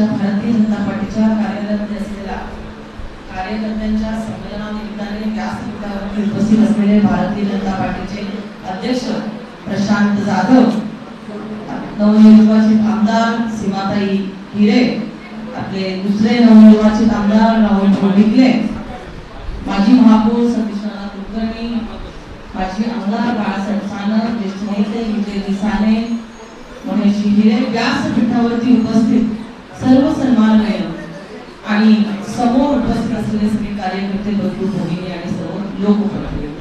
पक्षाच्या भारतीय जनता पार्टीच्या कार्यालयामध्ये असलेल्या कार्यकर्त्यांच्या संमेलनानिमित्ताने व्यासपीठावरती उपस्थित असलेले भारतीय जनता पार्टीचे अध्यक्ष प्रशांत जाधव नवनिर्वाचित आमदार सीमाताई हिरे आपले दुसरे नवनिर्वाचित आमदार राहुल ढोलिकले माजी महापौर सतीशनाथ कुलकर्णी माजी आमदार बाळासाहेब सानप ज्येष्ठ नेते विजय दिसाने महेश हिरे व्यासपीठावरती उपस्थित सर्व सन्माननीय आणि समोर उपस्थित असलेले सगळे कार्यकर्ते बंधू भगिनी आणि सर्व लोक उपस्थित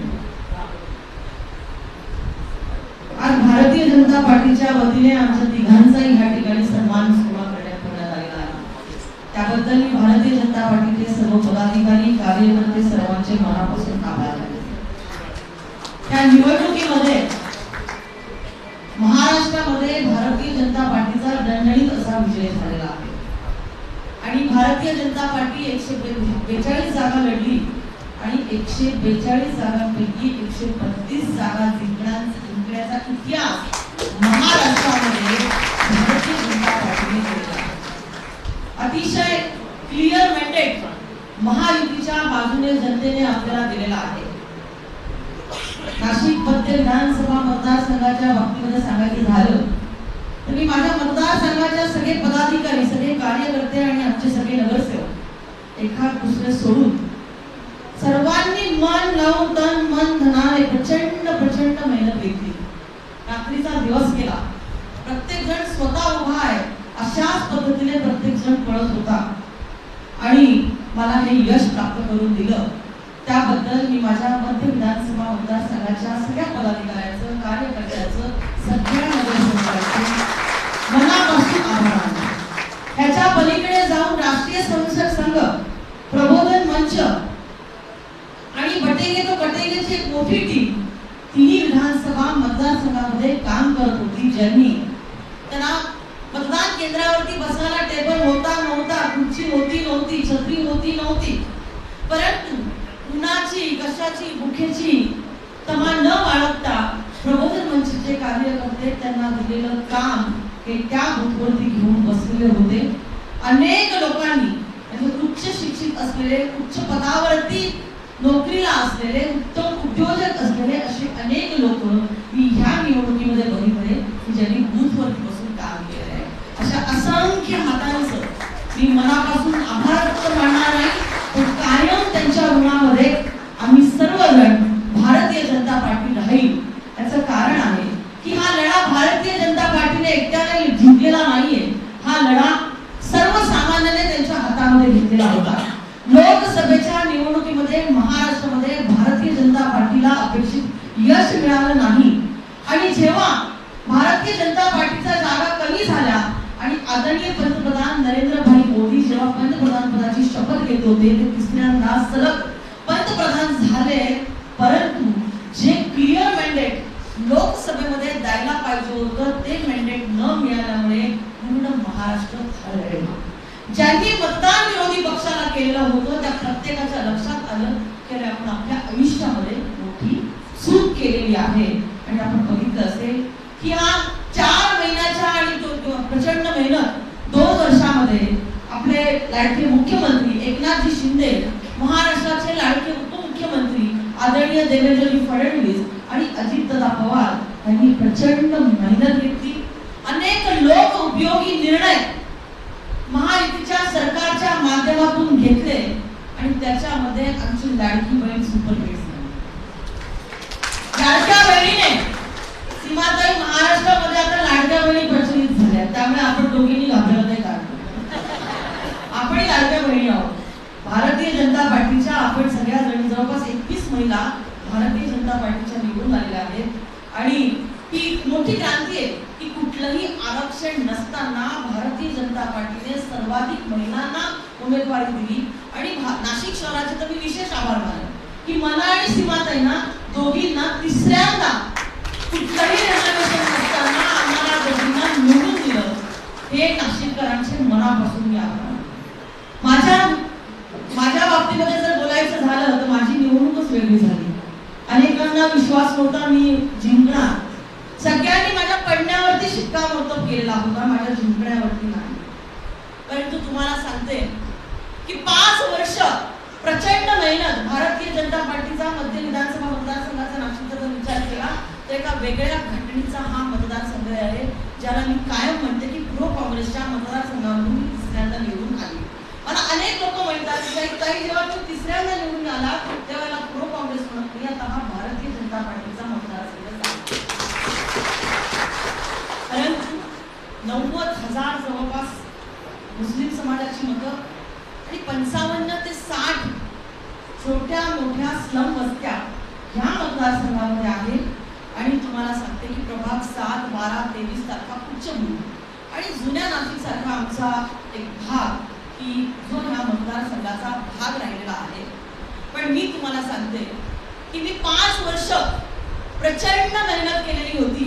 आज भारतीय जनता पार्टीच्या वतीने आमच्या तिघांचाही ह्या ठिकाणी सन्मान सोहळा करण्यात करण्यात आलेला आहे त्याबद्दल मी भारतीय जनता पार्टीचे सर्व पदाधिकारी कार्यकर्ते सर्वांचे मनापासून आभार मानते. त्या निवडणुकीमध्ये महाराष्ट्रामध्ये भारतीय जनता पार्टीचा दणदणीत असा विजय झालेला आहे आणि भारतीय जनता पार्टी एकशे बेचाळीस जागा लढली आणि एकशे बेचाळीस ही एकशे बत्तीस जागा जिंकण्या जिंकण्याचा इतिहास महाराष्ट्रामध्ये भारतीय जनता पार्टीने केला अतिशय क्लिअर मॅन्डेट महायुतीच्या बाजूने जनतेने आपल्याला दिलेला आहे. नाशिक मध्य विधानसभा मतदारसंघाच्या बाबतीमध्ये सांगायचं झालं तर मी माझ्या मतदारसंघाच्या सगळे पदाधिकारी सगळे कार्यकर्ते आणि आमचे सगळे नगरसेवक एखाद दुसरे सोडून सर्वांनी मन लावून तन मन धनाने प्रचंड प्रचंड मेहनत घेतली. रात्रीचा दिवस केला प्रत्येक जण स्वतः उभा आहे. अशाच पद्धतीने प्रत्येक जण पळत होता. आणि मला हे यश प्राप्त करून दिलं. त्याबद्दल मी माझ्या मन विधानसभा मतदारसंघाच्या सगळ्या पदाधिकाऱ्यांचं कार्यकर्त्यांचं सगळ्या नगरसेवकांचं मनापासून आभार मानते ह्याच्या पलीकडे जाऊन राष्ट्रीय स्वयंसेवक संघ प्रबोधन मंच आणि बटेगे तो बटेगेची एक मोठी टीम तिन्ही विधानसभा मतदारसंघामध्ये काम ज्यांनी त्यांना मतदान केंद्रावरती बसायला टेबल होता नव्हता खुर्ची होती नव्हती छत्री होती नव्हती. परंतु उन्हाची कशाची भुकेची तमा न बाळगता प्रबोधन मंचचे कार्यकर्ते त्यांना दिलेलं काम हे त्या बूथवरती घेऊन बसलेले होते. अनेक लोकांनी म्हणजे उच्च शिक्षित असलेले उच्च पदावरती नोकरीला असलेले उत्तम उद्योजक असलेले असे अनेक लोक मी ह्या निवडणुकीमध्ये बघितले की ज्यांनी बूथवरती बसून काम केलं आहे अशा असंख्य हातांचं मी मनापासून आभार व्यक्त मानणार नाही पण कायम त्यांच्या ऋणामध्ये आम्ही सर्वजण भारतीय जनता पार्टी राहील. याचं कारण आहे की हा लढा भारतीय जनता पार्टीने एकट्याने जिंकलेला नाहीये. हा लढा सर्वसामान्याने त्यांच्या हातामध्ये घेतलेला होता लोकसभेच्या निवडणुकीमध्ये महाराष्ट्रामध्ये भारतीय जनता पार्टीला अपेक्षित यश मिळालं नाही आणि जेव्हा भारतीय जनता पार्टीच्या जागा कमी झाल्या आणि आदरणीय पंतप्रधान नरेंद्रभाई मोदी जेव्हा पंतप्रधान पदाची शपथ घेत होते ते तिसऱ्यांदा सलग पंतप्रधान झाले परंतु जे क्लिअर मॅन्डेट लोकसभेमध्ये द्यायला पाहिजे होतं ते मॅन्डेट न मिळाल्यामुळे पूर्ण महाराष्ट्र हरवले ज्यांनी मतदान विरोधी पक्षाला केलेलं होतं त्या प्रत्येकाच्या लक्षात आलं की अरे आपण आपल्या आयुष्यामध्ये मोठी चूक केलेली आहे आणि आपण बघितलं असेल की हा चार महिन्याच्या आणि तो- तो प्रचंड मेहनत दोन वर्षामध्ये आपले लाडके मुख्यमंत्री एकनाथजी शिंदे महाराष्ट्राचे लाडके उपमुख्यमंत्री आदरणीय देवेंद्रजी फडणवीस आणि अजितदादा पवार यांनी प्रचंड मेहनत घेतली अनेक लोक उपयोगी निर्णय महायुतीच्या सरकारच्या माध्यमातून घेतले आणि त्याच्यामध्ये आमची लाडकी बहीण सुपर हिट लाडक्या बहिणीने सीमाताई महाराष्ट्रामध्ये आता लाडक्या बहिणी प्रचलित झाल्या. त्यामुळे आपण दोघींनी घाबरत नाही कारण आपण लाडक्या बहिणी आहोत. भारतीय जनता पार्टीच्या आपण सगळ्या जणी जवळपास एकवीस महिला भारतीय जनता पार्टीच्या निवडून आलेल्या आहेत. आणि ही मोठी क्रांती आहे की कुठलंही आरक्षण नसताना भारतीय जनता पार्टीने सर्वाधिक महिलांना उमेदवारी दिली. आणि नाशिक शहराचे तर मी विशेष आभार मानले की मला आणि सीमाताईंना दोघींना तिसऱ्यांदा कुठलाही रिझर्वेशन नसताना आम्हाला दोघींना निवडून दिलं. हे नाशिककरांचे मनापासून मी आभार माझ्या माझ्या बाबतीमध्ये जर बोलायचं झालं तर माझी निवडणूकच वेगळी झाली. अनेकांना विश्वास नव्हता मी जिंकणार. सगळ्यांनी माझ्या पडण्यावरती शिक्कामोर्तब केलेला होता माझ्या जिंकण्यावरती नाही. परंतु तुम्हाला सांगते की पाच वर्ष प्रचंड मेहनत भारतीय जनता पार्टीचा मध्य विधानसभा मतदारसंघाचा नाशिकचा जर विचार केला तर एका वेगळ्या घटनेचा हा मतदारसंघ आहे ज्याला मी कायम म्हणते की प्रो काँग्रेसच्या मतदारसंघामधून मी तिसऱ्यांदा निवडून आली. मला अनेक लोक म्हणतात की काही जेव्हा तो तिसऱ्यांदा निवडून आला तेव्हा प्रो काँग्रेस म्हणत नाही आता हा भारतीय जनता पार्टीचा मतदारसंघ आहे. परंतु नव्वद हजार जवळपास मुस्लिम समाजाची मतं आणि पंचावन्न ते साठ छोट्या मोठ्या स्लम वस्त्या ह्या मतदारसंघामध्ये आहेत. आणि तुम्हाला सांगते की प्रभाग सात बारा तेवीस तारखा उच्च आणि जुन्या नाशिकसारखा आमचा एक भाग की जो ह्या मतदारसंघाचा भाग राहिलेला आहे. पण मी तुम्हाला सांगते की मी पाच वर्ष प्रचंड मेहनत केलेली होती.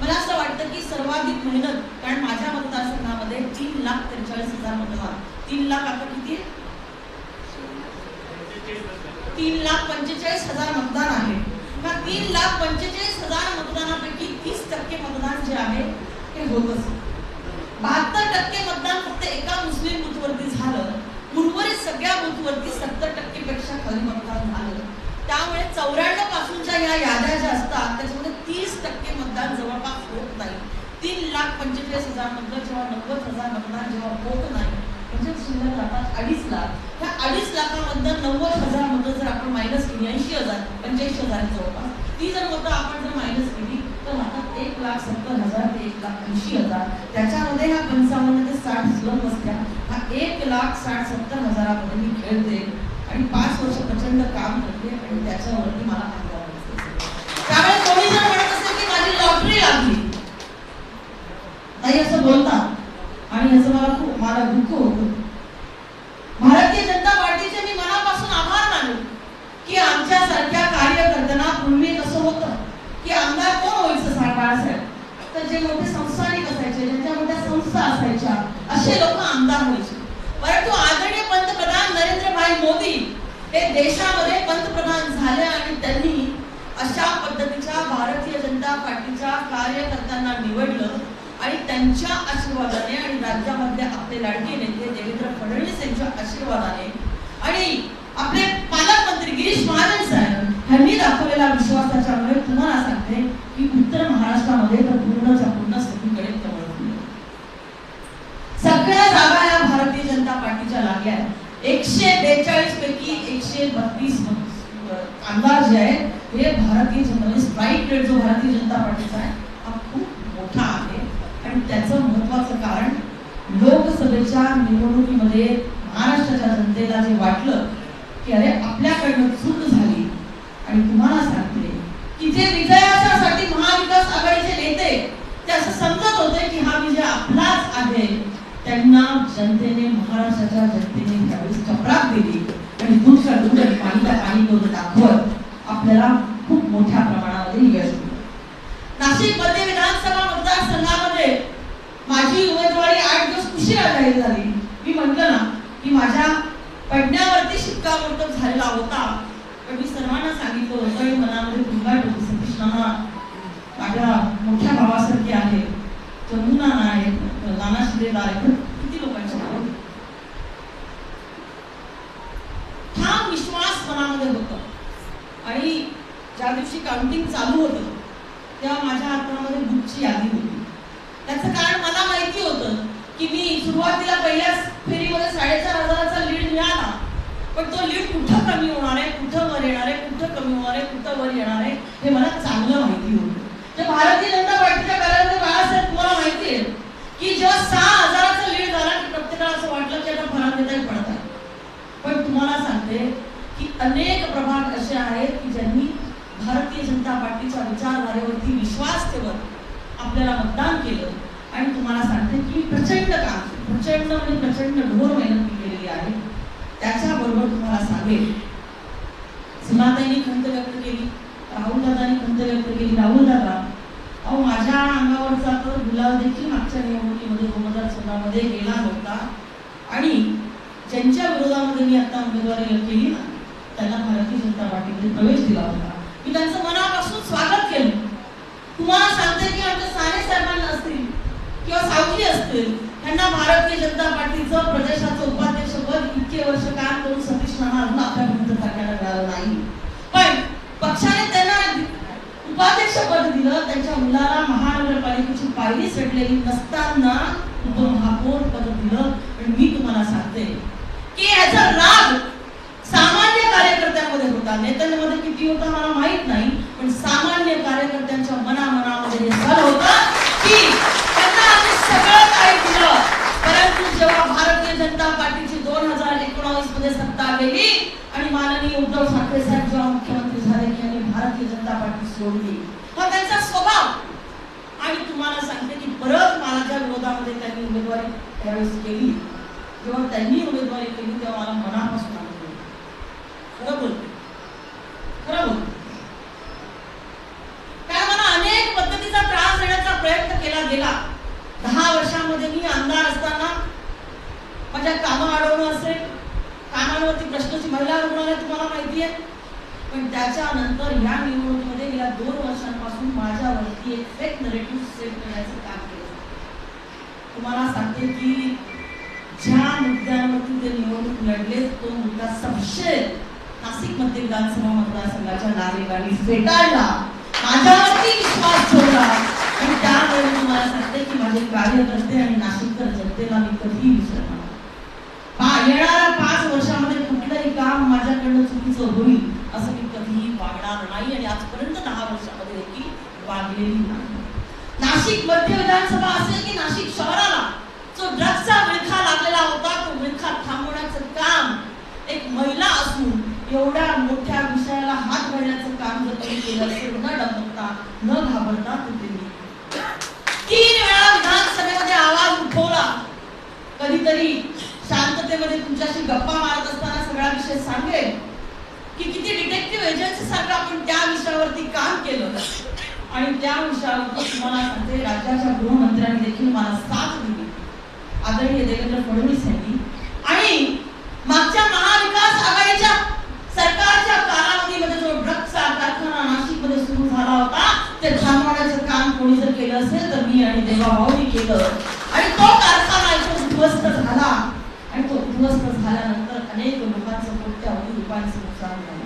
मला असं वाटतं की सर्वाधिक मेहनत कारण माझ्या मतदारसंघामध्ये तीन लाख त्रेचाळीस हजार मतदार. तीन लाख आता किती आहे? तीन लाख पंचेचाळीस हजार मतदान आहे. का तीन लाख पंचेचाळीस हजार मतदानापैकी तीस टक्के मतदान जे आहे ते होतच बहात्तर टक्के मतदान फक्त एका मुस्लिम बूथवरती झालं. उर्वरित सगळ्या बूथवरती सत्तर टक्के पेक्षा खाली मतदान झालं. त्यामुळे चौऱ्याण्णव पासूनच्या या याद्या ज्या असतात त्याच्यामध्ये तीस टक्के मतदान जवळपास होत नाही. तीन लाख पंचेचाळीस हजार मतदान जेव्हा नव्वद हजार मतदान जेव्हा होत नाही म्हणजे शिल्लक राहतात अडीच लाख. ह्या अडीच लाखामधनं नव्वद हजार मतं जर आपण मायनस केली ऐंशी हजार पंच्याऐंशी हजार जवळपास ती जर मतं आपण जर मायनस केली तर राहतात एक लाख सत्तर हजार ते एक लाख ऐंशी हजार. त्याच्यामध्ये ह्या पंचावन्न ते साठ स्लम असत्या हा एक लाख साठ सत्तर हजारामध्ये मी खेळते. आणि पाच वर्ष प्रचंड काम करते आणि त्याच्यावरती मला अनुभव त्यामुळे कोणी जर म्हणत असेल की माझी लॉटरी लागली. नाही असं बोलतात. आणि असं मला खूप मला दुःख होत. भारतीय जनता पार्टीचे मी मनापासून आभार मानू की आमच्यासारख्या कार्यकर्त्यांना पूर्वी कसं होतं की आमदार कोण व्हायचं सा- बाळासाहेब? तर जे मोठे संस्थानिक असायचे ज्यांच्या मोठ्या संस्था असायच्या असे लोक आमदार व्हायचे. परंतु आदरणीय पंतप्रधान नरेंद्रभाई मोदी हे देशामध्ये पंतप्रधान झाले आणि त्यांनी अशा पद्धतीच्या भारतीय जनता पार्टीच्या कार्यकर्त्यांना निवडलं. आणि त्यांच्या आशीर्वादाने आणि राज्यामधले आपले लाडके नेते देवेंद्र फडणवीस यांच्या आशीर्वादाने आणि आपले पालकमंत्री गिरीश महाजन साहेब यांनी दाखवलेल्या विश्वासाच्यामुळे तुम्हाला सांगते की उत्तर महाराष्ट्रामध्ये तर पूर्णच्या पूर्ण सगळीकडे सगळ्या जागा या भारतीय जनता पार्टीच्या लागल्या आहेत. एकशे बेचाळीस पैकी एकशे बत्तीस आमदार जे आहेत हे भारतीय जनता म्हणजे स्ट्राईक रेट जो भारतीय जनता पार्टीचा आहे हा खूप मोठा आहे. आणि त्याचं महत्वाचं कारण लोकसभेच्या निवडणुकीमध्ये महाराष्ट्राच्या जनतेला जे वाटलं की अरे आपल्याकडनं चूक झाली. आणि तुम्हाला सांगते की जे विजयासाठी महाविकास आघाडीचे नेते ते असं समजत होते की हा विजय आपलाच आहे. त्यांना जनतेने महाराष्ट्राच्या जनतेने त्यावेळेस चपराक दिली. आणि दुसऱ्या दुसऱ्या पाणीला पाणी करून दाखवत आपल्याला खूप मोठ्या प्रमाणामध्ये यश मिळालं. नाशिक मध्य विधानसभा मतदारसंघामध्ये माझी उमेदवारी आठ दिवस उशिरा जाहीर झाली. मी म्हटलं ना की माझ्या पडण्यावरती शिक्कामोर्तब झालेला होता. पण मी सर्वांना सांगितलं होतं मनामध्ये गुंगाट होती सतीश नाना माझ्या मोठ्या भावासारखे आहे. चंदू नाना आहेत नाना शिलेदार आहे. किती लोकांचे नाव हा विश्वास मनामध्ये होता. आणि ज्या दिवशी काउंटिंग चालू होतं तेव्हा माझ्या हातामध्ये बुकची यादी होती. त्याचं कारण मला माहिती होतं की मी सुरुवातीला पहिल्या फेरीमध्ये साडेचार हजाराचा लीड मिळाला. पण तो लीड कुठं कमी होणार आहे कुठं वर येणार आहे कुठं कमी होणार आहे कुठं वर येणार आहे हे मला चांगलं माहिती होतं. तर भारतीय जनता पार्टीच्या कार्यालय बाळासाहेब तुम्हाला माहिती आहे की जेव्हा सहा हजाराचा लीड झाला की प्रत्येकाला असं वाटलं की आता फरार देता पडत आहे पण तुम्हाला सांगते की अनेक प्रभाग असे आहेत की ज्यांनी भारतीय जनता पार्टीच्या विचारधारेवरती विश्वास ठेवत आपल्याला मतदान केलं आणि तुम्हाला सांगते की प्रचंड काम प्रचंड म्हणजे प्रचंड ढोर मेहनत केलेली आहे. त्याच्याबरोबर तुम्हाला सांगेल सीमाताईंनी खंत व्यक्त केली राहुल दादानी खंत व्यक्त केली राहुल दादा अहो माझ्या अंगावरचा तर गुलाब देखील मागच्या निवडणुकीमध्ये दोन हजार सोळामध्ये गेला नव्हता. आणि ज्यांच्या विरोधामध्ये मी आता उमेदवारी केली ना त्यांना भारतीय जनता पार्टीमध्ये प्रवेश दिला होता. मी त्यांचं मनापासून स्वागत केलं. तुम्हाला सांगते की आमच्या साने साहेबांना असतील किंवा सावकी असतील त्यांना भारतीय जनता पार्टीचं प्रदेशाचं उपाध्यक्ष पद इतके वर्ष काम करून सतीश राणा आपल्या आपल्यापर्यंत टाकायला मिळालं नाही. पण पक्षाने त्यांना उपाध्यक्ष पद दिलं त्यांच्या मुलाला महानगरपालिकेची पायरी चढलेली नसताना उपमहापौर पद दिलं. आणि मी तुम्हाला सांगते की याचा राग होता. नेत्यांमध्ये किती होता मला माहीत नाही पण सामान्य कार्यकर्त्यांच्या मनामनामध्ये हे झालं होतं की त्यांना आम्ही सगळं काय दिलं. परंतु जेव्हा भारतीय जनता पार्टीची दोन हजार एकोणावीसमध्ये सत्ता गेली आणि माननीय उद्धव ठाकरे साहेब जेव्हा मुख्यमंत्री झाले की यांनी भारतीय जनता पार्टी सोडली. हा त्यांचा स्वभाव. आणि तुम्हाला सांगते की परत माझ्या विरोधामध्ये त्यांनी उमेदवारी त्यावेळेस केली. जेव्हा त्यांनी उमेदवारी केली तेव्हा मला मनापासून आनंद बरोबर खरं बोलते खरं बोलते कारण मला अनेक पद्धतीचा त्रास देण्याचा प्रयत्न केला गेला दहा वर्षामध्ये मी आमदार असताना माझ्या कामं अडवणं असेल कामांवरती प्रश्नाची महिला रुग्णालय माहिती आहे पण त्याच्यानंतर ह्या निवडणुकीमध्ये या दोन वर्षांपासून माझ्यावरती एक फेक नरेटिव्ह सेट करण्याचं काम केलं. तुम्हाला सांगते की ज्या मुद्द्यांवरती ते निवडणूक लढले तो मुद्दा सबशे नाशिक मध्य विधानसभा मतदारसंघाच्या नागरिकांनी फेटाळला. माझ्यावरती विश्वास ठेवला. आणि त्यामुळे तुम्हाला सांगते की माझे कार्यकर्ते आणि नाशिककर जनतेला मी कधीही विसरणार नाही. पा- येणाऱ्या पाच वर्षामध्ये कुठलंही काम माझ्याकडनं चुकीचं होईल असं मी कधीही वागणार नाही आणि आजपर्यंत दहा वर्षामध्ये देखील वागलेली नाही. नाशिक मध्य विधानसभा असेल की नाशिक शहराला जो ड्रग्सचा विळखा लागलेला होता तो विळखा थांबवण्याचं काम एक महिला असून एवढ्या मोठ्या विषयाला हात घालण्याचं काम जर तुम्ही केलं असेल न डबकता न घाबरता तो त्यांनी तीन वेळा विधानसभेमध्ये आवाज उठवला. कधीतरी शांततेमध्ये तुमच्याशी गप्पा मारत असताना सगळा विषय सांगेल की किती डिटेक्टिव्ह एजन्सी सारखं आपण त्या विषयावरती काम केलं आणि त्या विषयावरती तुम्हाला सांगते राज्याच्या गृहमंत्र्यांनी देखील मला साथ दिली आदरणीय देवेंद्र फडणवीस यांनी आणि मागच्या महाविकास आघाडीच्या सरकारच्या कालावधीमध्ये जो ड्रग्सचा कारखाना नाशिकमध्ये सुरू झाला होता ते थांबवण्याचं काम कोणी जर केलं असेल तर मी आणि देवाभाऊनी केलं आणि तो कारखाना इथं उद्ध्वस्त झाला आणि तो उद्ध्वस्त झाल्यानंतर अनेक लोकांचं कोट्यावधी रुपयांचं नुकसान झालं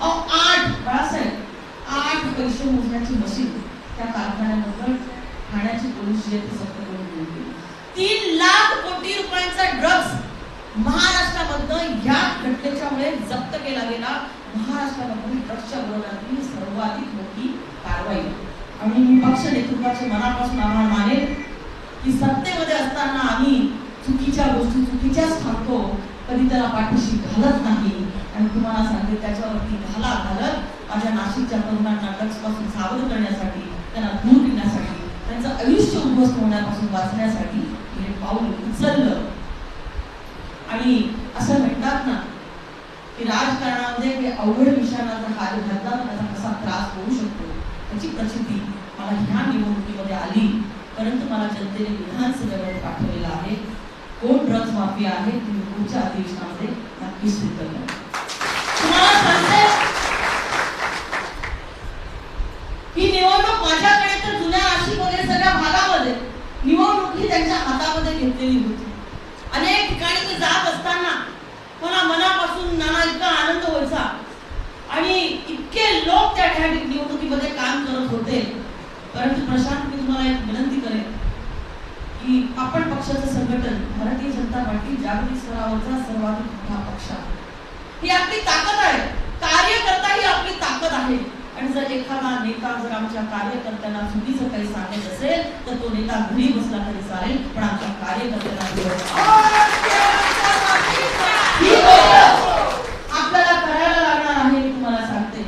अहो आठ बाळासाहेब आठ पैसे मोजण्याची मशीन त्या कारखान्यानंतर ठाण्याची पोलीस जी आहे ती जप्त करून घेऊन गेली तीन लाख कोटी रुपयांचा ड्रग्ज महाराष्ट्रामधनं या घटनेच्यामुळे जप्त केला गेला महाराष्ट्रामधून ड्रग्सच्या विरोधातील सर्वाधिक मोठी कारवाई आणि मी पक्ष नेतृत्वाचे मनापासून आभार मानेन की सत्तेमध्ये असताना आम्ही चुकीच्या गोष्टी चुकीच्याच थांबतो कधी त्याला पाठीशी घालत नाही. आणि तुम्हाला सांगते त्याच्यावरती घाला घालत माझ्या नाशिकच्या तरुणांना ड्रग्सपासून सावध करण्यासाठी त्यांना दूर नेण्यासाठी त्यांचं आयुष्य उद्ध्वस्त होण्यापासून वाचण्यासाठी हे पाऊल उचललं. आणि असं म्हणतात ना की राजकारणामध्ये हे अवघड विषयांना जर हात घातला त्याचा कसा त्रास होऊ शकतो? त्याची प्रचिती मला ह्या निवडणुकीमध्ये आली. परंतु मला जनतेने विधानसभेवर पाठवलेला आहे. कोण ड्रग्ज माफी आहे तुम्ही पुढच्या अधिवेशनामध्ये नक्की सिद्ध करा तुम्हाला सांगते ही निवडणूक माझ्याकडे तर जुन्या नाशिक वगैरे सगळ्या भागामध्ये निवडणूक ही त्यांच्या हातामध्ये घेतलेली होती. अनेक ठिकाणी ते जात असताना मला मनापासून नाना इतका आनंद व्हायचा. आणि इतके लोक त्या ठिकाणी निवडणुकीमध्ये काम करत होते. परंतु प्रशांत मी तुम्हाला एक आपण पक्षाचं संघटन भारतीय जनता पार्टी जागतिक स्तरावरचा सर्वाधिक मोठा पक्ष आहे. ही आपली ताकद आहे. कार्यकर्ता ही आपली ताकद आहे. आणि जर एखादा नेता जर आमच्या कार्यकर्त्यांना चुकीचं काही सांगत असेल तर तो नेता घरी बसला तरी चालेल पण आमच्या कार्यकर्त्यांना ही गोष्ट आपल्याला करायला लागणार आहे मी तुम्हाला सांगते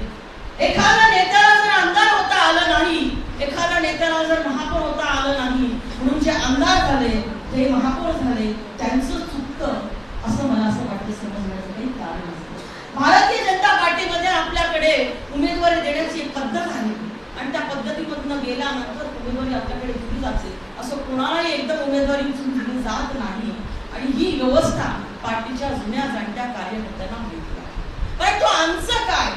एखाद्या नेत्याला जर आमदार होता आलं नाही एखाद्या नेत्याला जर महापौर होता आलं नाही म्हणून जे आमदार झाले ते महापौर झाले त्यांचं चुकतं असं मला असं वाटतं समजण्याचं काही कारण नसतं भारतीय जनता पार्टीमध्ये आपल्याकडे उमेदवारी देण्याची एक पद्धत आहे आणि त्या पद्धतीमधनं गेल्यानंतर उमेदवारी आपल्याकडे दिली जाते असं कोणालाही एकदम उमेदवारी उचलून दिली जात नाही आणि ही व्यवस्था पार्टीच्या जुन्या जाणत्या कार्यकर्त्यांना माहिती आहे परंतु आमचं काय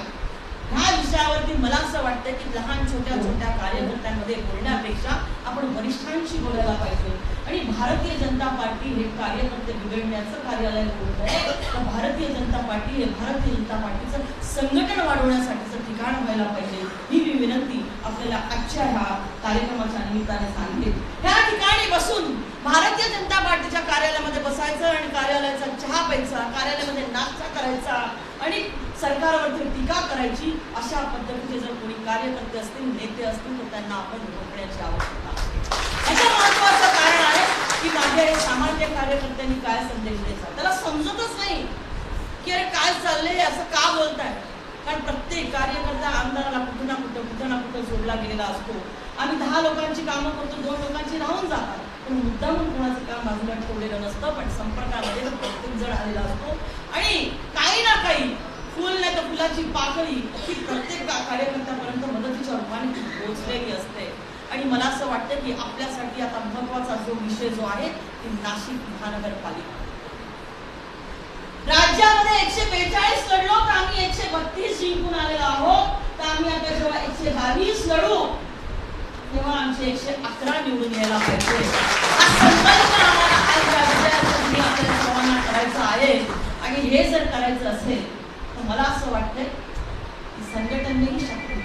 ह्या विषयावरती मला असं वाटतं की लहान छोट्या छोट्या कार्यकर्त्यांमध्ये बोलण्यापेक्षा आपण वरिष्ठांशी बोलायला पाहिजे आणि भारतीय जनता पार्टी हे कार्यकर्ते बिघडण्याचं कार्यालय होत आहे तर भारतीय जनता पार्टी हे भारतीय जनता पार्टीचं संघटन वाढवण्यासाठीचं ठिकाण व्हायला पाहिजे ही मी विनंती आपल्याला आजच्या ह्या कार्यक्रमाच्या निमित्ताने सांगतील. ह्या ठिकाणी बसून भारतीय जनता पार्टीच्या कार्यालयामध्ये बसायचं आणि कार्यालयाचा चहा प्यायचा कार्यालयामध्ये नाश्ता करायचा आणि सरकारवरती टीका करायची अशा पद्धतीचे जर कोणी कार्यकर्ते असतील नेते असतील तर त्यांना आपण रोखण्याची आवश्यकता याचं महत्वाचं कारण आहे की माझ्या सामान्य कार्यकर्त्यांनी काय संदेश द्यायचा? त्याला समजतच नाही की अरे काय चाललंय असं का बोलताय? कारण प्रत्येक कार्यकर्ता आमदाराला कुठं ना कुठं कुठं ना कुठं जोडला गेलेला असतो. आम्ही दहा लोकांची कामं करतो दोन लोकांची राहून जातात. पण मुद्दामून कोणाचं काम बाजूला ठेवलेलं नसतं पण संपर्कामध्ये प्रत्येक जण आलेला असतो. आणि काही ना काही फुल नाही तर फुलाची पाकळी ही प्रत्येक कार्यकर्त्यापर्यंत मदतीच्या रूपाने पोहोचलेली असते. आणि मला असं वाटतं की आपल्यासाठी आता महत्त्वाचा जो विषय जो आहे ती नाशिक महानगरपालिका. राज्यामध्ये एकशे बेचाळीस लढलो तर आम्ही एकशे बत्तीस जिंकून आलेलो आहोत. तर आम्ही आता जेव्हा एकशे बावीस लढू तेव्हा आमचे एकशे अकरा निवडून यायला पाहिजे. हा संकल्प आम्हाला आज आपल्या सर्वांना करायचा आहे आणि हे जर करायचं असेल तर मला असं वाटतंय की संघटन शक्य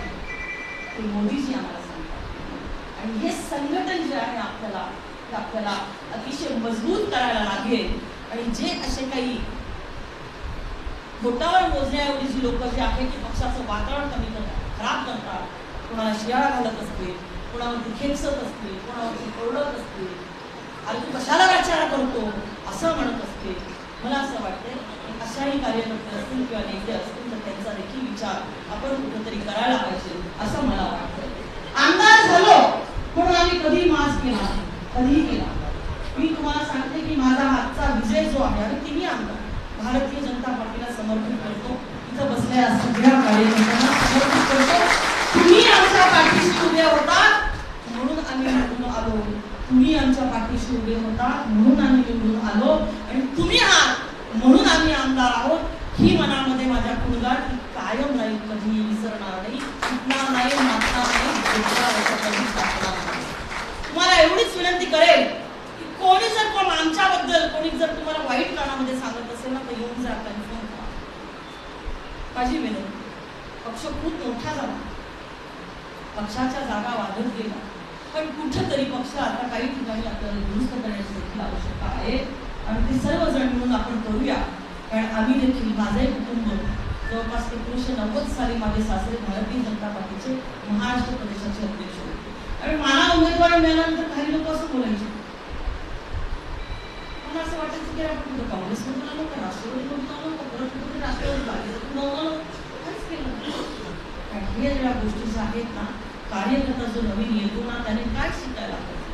ते मोदीजी आम्हाला सांगतात. आणि हे संघटन जे आहे आपल्याला ते आपल्याला अतिशय मजबूत करायला लागेल. आणि जे असे काही बोटावर मोजण्या एवढी जी लोक जे आहे की पक्षाचं वातावरण कमी करतात खराब करतात कोणाला शियाळा घालत असतील कोणावरती खेपसत असते कोणावरती ओरडत असते अरे तू कशाला प्रचार करतो असं म्हणत असते मला असं वाटतंय की अशाही कार्यकर्ते असतील किंवा नेते असतील तर त्यांचा देखील विचार आपण कुठेतरी करायला पाहिजे असं मला वाटतंय. आमदार झालो म्हणून आम्ही कधी मास्क केला कधीही केला मी तुम्हाला सांगते की माझा आजचा विजय जो आहे आणि तिन्ही आमदार भारतीय जनता पार्टीला समर्पित करतो इथं बसलेल्या सगळ्या कार्यकर्त्यांना समर्पित करतो. तुम्ही आमच्या पाठीशी उभे होता आम्ही निवडून आलो. तुम्ही आमच्या पाठीशी उभे होता म्हणून आम्ही निवडून आलो. आणि तुम्ही आहात म्हणून आम्ही आमदार आहोत. ही मनामध्ये माझ्या कुणगाट कायम राहील कधी विसरणार नाही. चुकणार नाही मागणार नाही तुम्हाला एवढीच विनंती करेल की कोणी जर कोण आमच्याबद्दल कोणी जर तुम्हाला वाईट कानामध्ये सांगत असेल ना तर येऊन जा कन्फर्म माझी विनंती पक्ष खूप मोठा झाला. पक्षाच्या जागा वाढत गेला पण कुठंतरी पक्ष आता काही ठिकाणी आपल्याला दुरुस्त करण्याची देखील आवश्यकता आहे. आणि ते सर्वजण मिळून आपण करूया. कारण आम्ही देखील माझे कुटुंब जवळपास एकोणीसशे नव्वद साली माझे सासरे भारतीय जनता पार्टीचे महाराष्ट्र प्रदेशाचे अध्यक्ष होते. आणि मला उमेदवार मिळाल्यानंतर काही लोक असं बोलायचे. मला असं वाटायचं की आपण कुठं काँग्रेसमधून आलो का? राष्ट्रवादीमधून आलो का? परत कुठे राष्ट्रवादी काहीच केलं कारण हे ज्या गोष्टी ज्या आहेत ना कार्यकर्ता जो नवीन येतो ना त्याने काय शिकायला पाहिजे?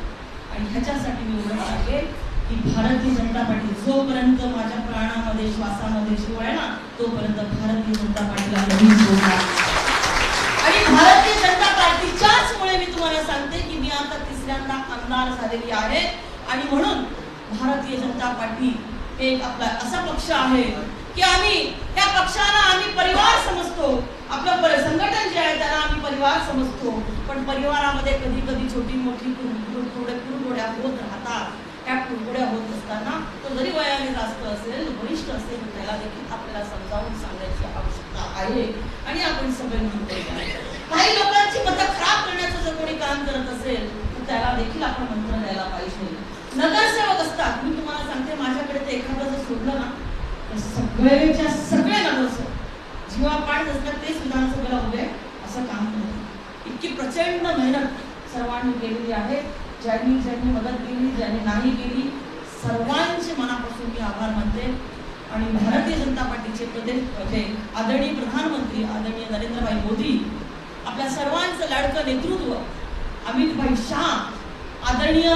आणि ह्याच्यासाठी मी एवढं सांगेन की भारतीय जनता पार्टी जोपर्यंत माझ्या प्राणामध्ये श्वासामध्ये शिव आहे ना तोपर्यंत भारतीय जनता पार्टीला नवीन आणि भारतीय जनता पार्टीच्याच मुळे मी तुम्हाला सांगते की मी आता तिसऱ्यांदा आमदार झालेली आहे. आणि म्हणून भारतीय जनता पार्टी एक आपला असा पक्ष आहे की आम्ही त्या पक्षाला आम्ही परिवार समजतो. आपलं पर- संघटन जे आहे त्याला आम्ही परिवार समजतो. पण परिवारामध्ये कधी कधी छोटी मोठी थोड्या कुरगोड्या होत राहतात. त्या कुरगोड्या होत असताना तो जरी वयाने जास्त असेल वरिष्ठ असेल त्याला देखील आपल्याला समजावून सांगायची आवश्यकता आहे. आणि आपण सगळे म्हणतो काही लोकांची मतं खराब करण्याचं जर कोणी काम करत असेल तर त्याला देखील आपण मंत्र द्यायला पाहिजे. नगरसेवक असतात. मी तुम्हाला सांगते माझ्याकडे ते एखादं जर सोडलं ना सगळेच्या सगळे माणसं जीवा पाठ असतात तेच सगळं उभे असं काम करतात इतकी प्रचंड मेहनत सर्वांनी केलेली आहे. ज्यांनी ज्यांनी मदत केली ज्यांनी नाही केली सर्वांचे मनापासून मी आभार मानते. आणि भारतीय जनता पार्टीचे प्रदेश म्हणजे आदरणीय प्रधानमंत्री आदरणीय नरेंद्रभाई मोदी आपल्या सर्वांचं लाडकं नेतृत्व अमितभाई शाह आदरणीय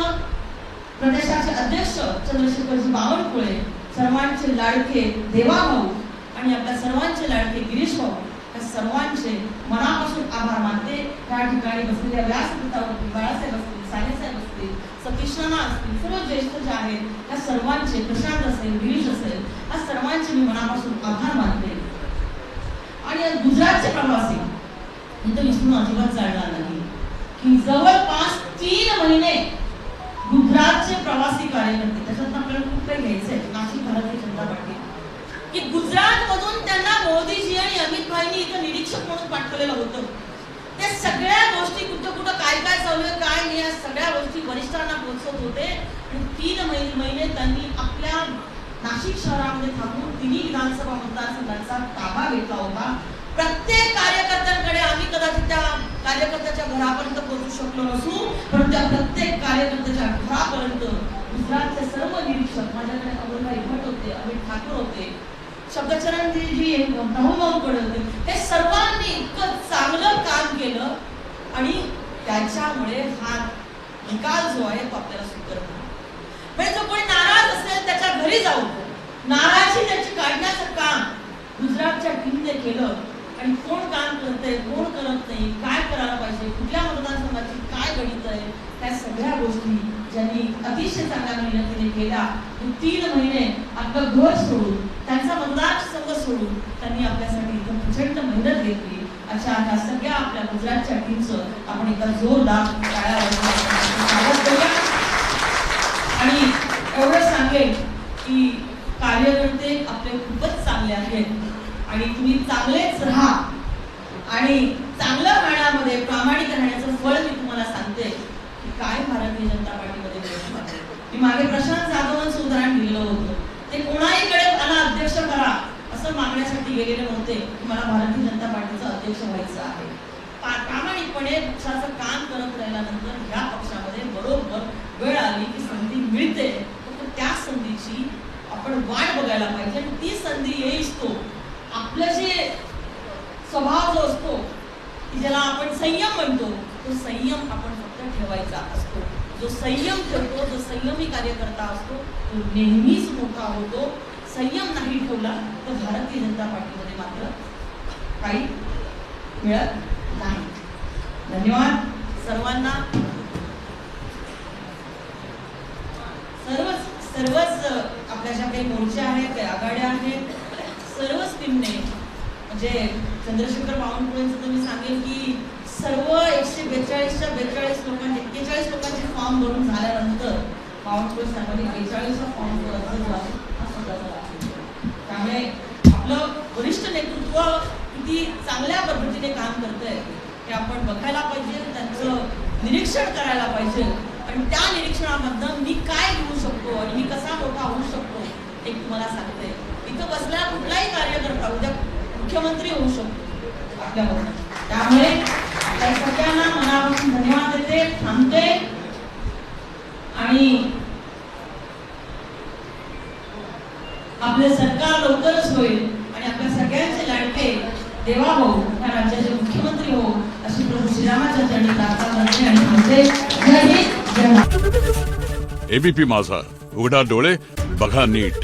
प्रदेशाचे अध्यक्ष चंद्रशेखरजी बावनकुळे सर्वांचे लाडके देवाभाऊ आणि आपल्या सर्वांचे लाडके गिरीश भाऊ या सर्वांचे मनापासून आभार मानते. त्या ठिकाणी बसलेल्या व्यासपीठावरती बाळासाहेब असतील सानेसाहेब असतील सतीशनाना असतील सर्व ज्येष्ठ जे आहेत त्या सर्वांचे प्रशांत असेल गिरीश असेल या सर्वांचे मी मनापासून आभार मानते. आणि गुजरातचे प्रवासी इथं विष्णू विसरून अजिबात चालणार नाही. की जवळपास तीन महिने गुजरातचे प्रवासी कार्यकर्ते त्याच्यात आपल्याला खूप काही घ्यायचं आहे भारतीय जनता पार्टी की गुजरात मधून त्यांना मोदीजी आणि अमित भाईनी इथं निरीक्षक म्हणून पाठवलेलं होतं. त्या सगळ्या गोष्टी कुठं कुठं काय काय चालू आहे काय नाही या सगळ्या गोष्टी वरिष्ठांना पोहोचवत होते. आणि तीन महिने त्यांनी आपल्या नाशिक शहरामध्ये थांबून तिन्ही विधानसभा मतदारसंघांचा ताबा घेतला होता. प्रत्येक कार्यकर्त्यांकडे आम्ही कदाचित त्या कार्यकर्त्याच्या घरापर्यंत पोहोचू शकलो नसू पण त्या प्रत्येक कार्यकर्त्याच्या घरापर्यंत गुजरातचे सर्व निरीक्षक माझ्याकडे अबुलभाई भट होते अमित ठाकूर होते. शब्दचरणजी जी ब्रह्मभाऊकडे होते हे सर्वांनी इतकं चांगलं काम केलं आणि त्याच्यामुळे हा निकाल जो आहे तो आपल्याला सुंदर म्हणजे जो कोणी नाराज असेल त्याच्या घरी जाऊ नाराजी त्याची काढण्याचं काम गुजरातच्या टीमने केलं आणि कोण काम करतंय कोण करत नाही काय करायला पाहिजे कुठल्या मतदारसंघाची काय गणित आहे त्या सगळ्या गोष्टी ज्यांनी अतिशय चांगल्या मेहनतीने केला तीन महिने आपलं घर सोडून त्यांचा मतदारसंघ सोडून त्यांनी आपल्यासाठी इथं प्रचंड मेहनत घेतली. अशा ह्या सगळ्या आपल्या गुजरातच्या टीमचं आपण एका जोरदार स्वागत करूया. आणि एवढं सांगेल की कार्यकर्ते आपले खूपच चांगले आहेत. आणि तुम्ही चांगलेच राहा. आणि चांगल्या राहण्यामध्ये प्रामाणिक राहण्याचं फळ मी तुम्हाला सांगते की काय भारतीय जनता पार्टी की मागे प्रशांत जाधवांचं उदाहरण दिलेलं होतं. ते कोणाहीकडे मला अध्यक्ष करा असं मागण्यासाठी गेलेले नव्हते. की मला भारतीय जनता पार्टीचा अध्यक्ष व्हायचं आहे. प्रामाणिकपणे पक्षाचं काम करत राहिल्यानंतर ह्या पक्षामध्ये बरोबर वेळ आली की संधी मिळते. फक्त त्या संधीची आपण वाट बघायला पाहिजे आणि ती संधी येईच तो आपलं जे स्वभाव जो असतो की ज्याला आपण संयम म्हणतो तो संयम आपण फक्त ठेवायचा असतो. जो संयम ठेवतो जो संयमी कार्यकर्ता असतो तो नेहमीच मोठा होतो. संयम नाही ठेवला तर भारतीय जनता पार्टीमध्ये मात्र काही मिळत नाही. धन्यवाद सर्वांना. सर्वच सर्वच आपल्या ज्या काही मोर्चे आहेत काही आघाड्या आहेत. सर्वच टीमने म्हणजे चंद्रशेखर बावनकुळेंचं तर मी सांगेन की सर्व एकशे बेचाळीसच्या बेचाळीस लोकांचे एक्केचाळीस लोकांचे फॉर्म भरून झाल्यानंतर बावनकुळे साहेबांनी बेचाळीसचा फॉर्म जो अर्ज जो आहे हा स्वतःचा दाखल त्यामुळे आपलं वरिष्ठ नेतृत्व किती चांगल्या पद्धतीने काम करतंय हे आपण बघायला पाहिजे त्यांचं निरीक्षण करायला पाहिजे. आणि त्या निरीक्षणामधनं मी काय घेऊ शकतो आणि मी कसा मोठा होऊ शकतो हे तुम्हाला सांगते. इथं बसल्या कुठलाही कार्यकर्ता उद्या मुख्यमंत्री होऊ शकतो आपल्याबरोबर. त्यामुळे तर सगळ्यांना मनापासून धन्यवाद देते थांबते. आणि आपले सरकार लवकरच होईल आणि आपल्या सगळ्यांचे लाडके देवा हो या राज्याचे मुख्यमंत्री हो अशी प्रभू श्रीरामाच्या चरणी प्रार्थना आणि थांबते. जय हिंद जय एबीपी माझा उघडा डोळे बघा नीट.